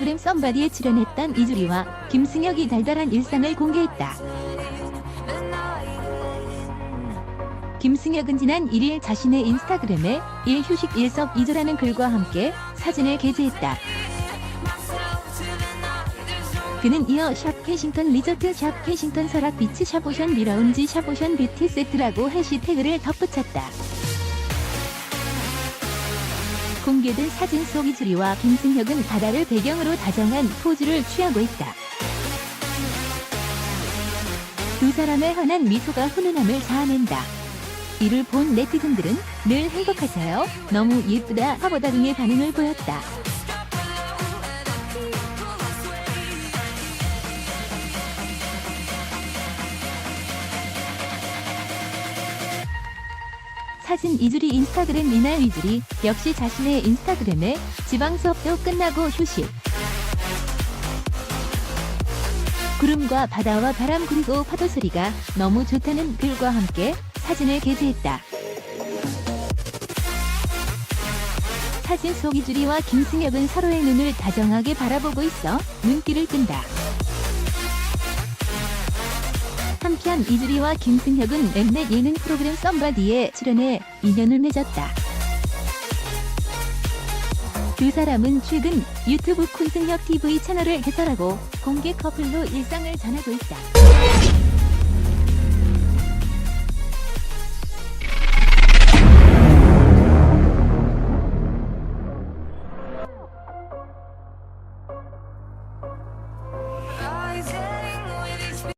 프로그램 썸바디에 출연했던 이주리와 김승혁이 달달한 일상을 공개했다. 김승혁은 지난 1일 자신의 인스타그램에 일 휴식 일석이조라는 글과 함께 사진을 게재했다. 그는 이어 샵 캐싱턴 리조트 샵 캐싱턴 설악 비치 샵 오션 미라운지 샵 오션 뷰티 세트라고 해시태그를 덧붙였다. 공개된 사진 속 이주리와 김승혁은 바다를 배경으로 다정한 포즈를 취하고 있다. 두 사람의 환한 미소가 훈훈함을 자아낸다. 이를 본 네티즌들은 늘 행복하세요. 너무 예쁘다 화보다 등의 반응을 보였다. 사진 이주리 인스타그램 이날 이주리 역시 자신의 인스타그램에 지방 수업도 끝나고 휴식. 구름과 바다와 바람 그리고 파도 소리가 너무 좋다는 글과 함께 사진을 게재했다. 사진 속 이주리와 김승혁은 서로의 눈을 다정하게 바라보고 있어 눈길을 끈다. 함께한 이주리와 김승혁은 엠넷 예능 프로그램 썸바디에 출연해 인연을 맺었다. 두 사람은 최근 유튜브 쿤승혁 TV 채널을 개설하고 공개 커플로 일상을 전하고 있다. 아, Is it?